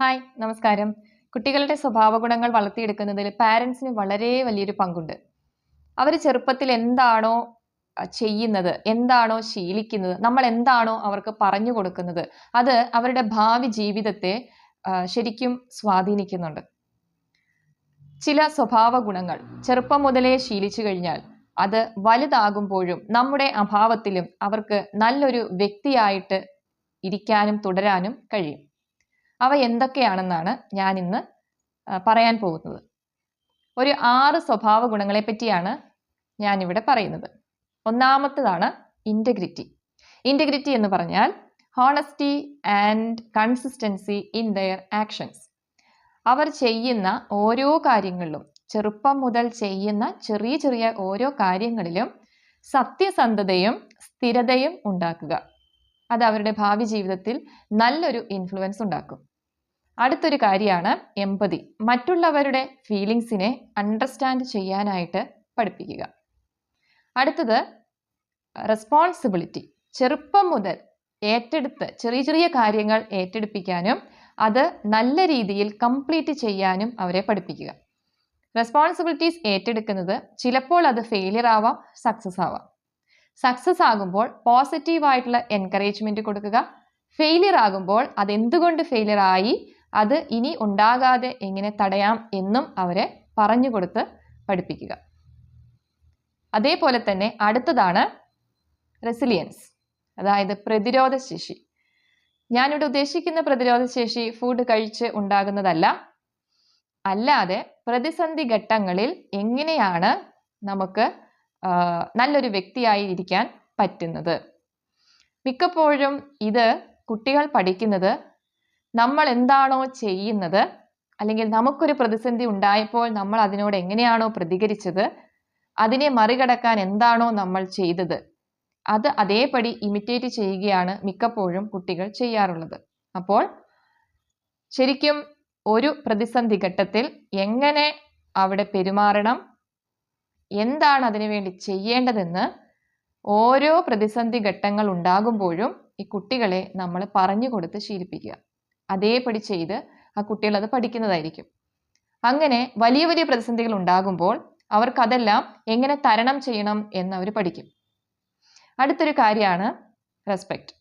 Hi നമസ്കാരം. കുട്ടികളുടെ സ്വഭാവ ഗുണങ്ങൾ വളർത്തിയെടുക്കുന്നതിൽ പാരൻസിന് വളരെ വലിയൊരു പങ്കുണ്ട്. അവർ ചെറുപ്പത്തിൽ എന്താണോ ചെയ്യുന്നത് എന്താണോ ശീലിക്കുന്നത് നമ്മൾ എന്താണോ അവർക്ക് പറഞ്ഞു കൊടുക്കുന്നത് അത് അവരുടെ ഭാവി ജീവിതത്തെ ശരിക്കും സ്വാധീനിക്കുന്നുണ്ട്. ചില സ്വഭാവ ഗുണങ്ങൾ ചെറുപ്പം മുതലേ ശീലിച്ചു കഴിഞ്ഞാൽ അത് വലുതാകുമ്പോഴും നമ്മുടെ അഭാവത്തിലും അവർക്ക് നല്ലൊരു വ്യക്തിയായിട്ട് ഇരിക്കാനും തുടരാനും കഴിയും. അവ എന്തൊക്കെയാണെന്നാണ് ഞാൻ ഇന്ന് പറയാൻ പോകുന്നത്. ഒരു ആറ് സ്വഭാവ ഗുണങ്ങളെ പറ്റിയാണ് ഇവിടെ പറയുന്നത്. ഒന്നാമത്തതാണ് ഇന്റഗ്രിറ്റി ഇന്റഗ്രിറ്റി എന്ന് പറഞ്ഞാൽ honesty and consistency in their actions അവർ ചെയ്യുന്ന ഓരോ കാര്യങ്ങളിലും ചെറുപ്പം മുതൽ ചെയ്യുന്ന ചെറിയ ചെറിയ ഓരോ കാര്യങ്ങളിലും സത്യസന്ധതയും സ്ഥിരതയും ഉണ്ടാക്കുക. അത് അവരുടെ ഭാവി ജീവിതത്തിൽ നല്ലൊരു ഇൻഫ്ലുവൻസ് ഉണ്ടാക്കും. അടുത്തൊരു കാര്യമാണ് എമ്പതി മറ്റുള്ളവരുടെ ഫീലിങ്സിനെ അണ്ടർസ്റ്റാൻഡ് ചെയ്യാനായിട്ട് പഠിപ്പിക്കുക. അടുത്തത് റെസ്പോൺസിബിലിറ്റി ചെറുപ്പം മുതൽ ഏറ്റെടുത്ത് ചെറിയ ചെറിയ കാര്യങ്ങൾ ഏറ്റെടുപ്പിക്കാനും അത് നല്ല രീതിയിൽ കംപ്ലീറ്റ് ചെയ്യാനും അവരെ പഠിപ്പിക്കുക. റെസ്പോൺസിബിലിറ്റീസ് ഏറ്റെടുക്കുന്നത് ചിലപ്പോൾ അത് ഫെയിലിയർ ആവാം സക്സസ് ആവാം. സക്സസ് ആകുമ്പോൾ പോസിറ്റീവായിട്ടുള്ള എൻകറേജ്മെന്റ് കൊടുക്കുക. ഫെയിലിയർ ആകുമ്പോൾ അതെന്തുകൊണ്ട് ഫെയിലിയർ ആയി? അത് ഇനി ഉണ്ടാകാതെ എങ്ങനെ തടയാം എന്നും അവരെ പറഞ്ഞു കൊടുത്ത് പഠിപ്പിക്കുക. അതേപോലെ തന്നെ അടുത്തതാണ് റെസിലിയൻസ് അതായത് പ്രതിരോധ ശേഷി. ഞാനിവിടെ ഉദ്ദേശിക്കുന്ന പ്രതിരോധ ശേഷി ഫുഡ് കഴിച്ച് ഉണ്ടാകുന്നതല്ല. അല്ലാതെ പ്രതിസന്ധി ഘട്ടങ്ങളിൽ എങ്ങനെയാണ് നമുക്ക് നല്ലൊരു വ്യക്തിയായി ഇരിക്കാൻ പറ്റുന്നത്? മിക്കപ്പോഴും ഇത് കുട്ടികൾ പഠിക്കുന്നത് നമ്മൾ എന്താണോ ചെയ്യുന്നത് അല്ലെങ്കിൽ നമുക്കൊരു പ്രതിസന്ധി ഉണ്ടായപ്പോൾ നമ്മൾ അതിനോട് എങ്ങനെയാണോ പ്രതികരിച്ചത് അതിനെ മറികടക്കാൻ എന്താണോ നമ്മൾ ചെയ്തത് അത് അതേപടി ഇമിറ്റേറ്റ് ചെയ്യുകയാണ് മിക്കപ്പോഴും കുട്ടികൾ ചെയ്യാറുള്ളത്. അപ്പോൾ ശരിക്കും ഒരു പ്രതിസന്ധി ഘട്ടത്തിൽ എങ്ങനെ അവിടെ പെരുമാറണം എന്താണ് അതിനുവേണ്ടി ചെയ്യേണ്ടതെന്ന് ഓരോ പ്രതിസന്ധി ഘട്ടങ്ങൾ ഉണ്ടാകുമ്പോഴും ഈ കുട്ടികളെ നമ്മൾ പറഞ്ഞു കൊടുത്ത് ശീലിപ്പിക്കുക. അതേപടി ചെയ്ത് ആ കുട്ടികൾ അത് പഠിക്കുന്നതായിരിക്കും. അങ്ങനെ വലിയ വലിയ പ്രതിസന്ധികൾ ഉണ്ടാകുമ്പോൾ അവർക്കതെല്ലാം എങ്ങനെ തരണം ചെയ്യണം എന്ന് അവർ പഠിക്കും. അടുത്തൊരു കാര്യമാണ് റെസ്പെക്റ്റ്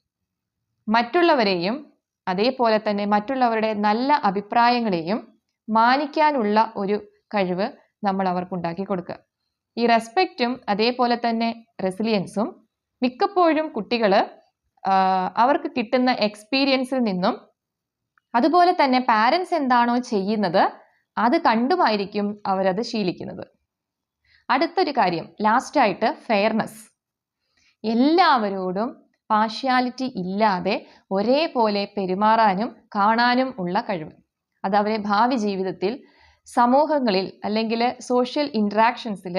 മറ്റുള്ളവരെയും അതേപോലെ തന്നെ മറ്റുള്ളവരുടെ നല്ല അഭിപ്രായങ്ങളെയും മാനിക്കാനുള്ള ഒരു കഴിവ് നമ്മൾ അവർക്ക് ഉണ്ടാക്കി കൊടുക്കുക. ഈ റെസ്പെക്റ്റും അതേപോലെ തന്നെ റെസിലിയൻസും മിക്കപ്പോഴും കുട്ടികൾ അവർക്ക് കിട്ടുന്ന എക്സ്പീരിയൻസിൽ നിന്നും അതുപോലെ തന്നെ പാരൻസ് എന്താണോ ചെയ്യുന്നത് അത് കണ്ടുമായിരിക്കും അവരത് ശീലിക്കുന്നത്. അടുത്തൊരു കാര്യം ലാസ്റ്റായിട്ട് ഫെയർനെസ് എല്ലാവരോടും പാർഷ്യാലിറ്റി ഇല്ലാതെ ഒരേപോലെ പെരുമാറാനും കാണാനും ഉള്ള കഴിവ്. അത് അവരെ ഭാവി ജീവിതത്തിൽ സമൂഹങ്ങളിൽ അല്ലെങ്കിൽ സോഷ്യൽ ഇൻട്രാക്ഷൻസിൽ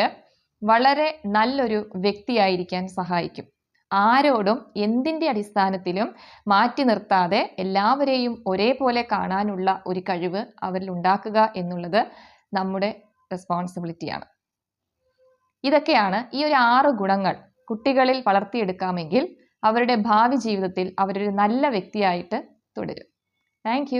വളരെ നല്ലൊരു വ്യക്തിയായിരിക്കാൻ സഹായിക്കും. ആരോടും എന്തിന്റെ അടിസ്ഥാനത്തിലും മാറ്റി നിർത്താതെ എല്ലാവരെയും ഒരേപോലെ കാണാനുള്ള ഒരു കഴിവ് അവരിൽ ഉണ്ടാക്കുക എന്നുള്ളത് നമ്മുടെ റെസ്പോൺസിബിലിറ്റിയാണ് ഇതൊക്കെയാണ് ഈ ഒരു ആറ് ഗുണങ്ങൾ കുട്ടികളിൽ വളർത്തിയെടുക്കാമെങ്കിൽ അവരുടെ ഭാവി ജീവിതത്തിൽ അവരൊരു നല്ല വ്യക്തിയായിട്ട് തുടരും. താങ്ക്